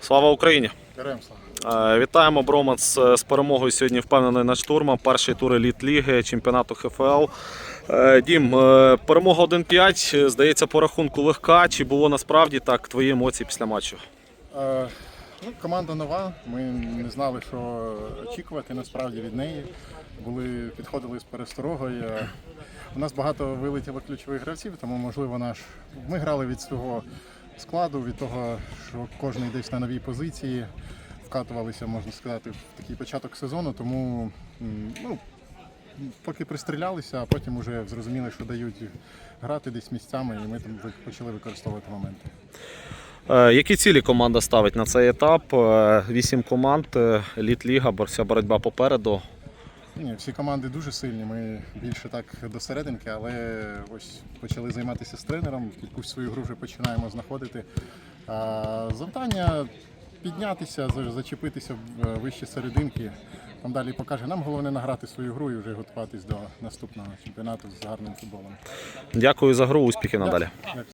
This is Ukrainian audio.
Слава Україні! Е, Вітаємо Бромац з перемогою сьогодні впевнений над штурмом. Перший тур еліт ліги, чемпіонату ХФЛ. Е, Дім, е, перемога 1-5, е, здається, по рахунку легка. Чи було насправді так твої емоції після матчу? Е, ну, команда нова. Ми не знали, що очікувати насправді від неї. Були, підходили з пересторогою. Е, У нас багато вилетіло ключових гравців, тому можливо наш. Ми грали від свого складу, від того, що кожен десь на новій позиції. Вкатувалися, можна сказати, в такий початок сезону, тому ну, поки пристрілялися, а потім вже зрозуміли, що дають грати десь місцями, і ми там почали використовувати моменти. Е, Які цілі команда ставить на цей етап? Е, Вісім команд, е, еліт ліга, вся боротьба попереду. Ні, всі команди дуже сильні. Ми більше так до серединки, але ось почали займатися з тренером, якусь свою гру вже починаємо знаходити. А, завдання піднятися, зачепитися в- е, вище серединки. Там далі покаже. Нам головне награти свою гру і вже готуватись до наступного чемпіонату з гарним футболом. Дякую за гру, успіхів надалі.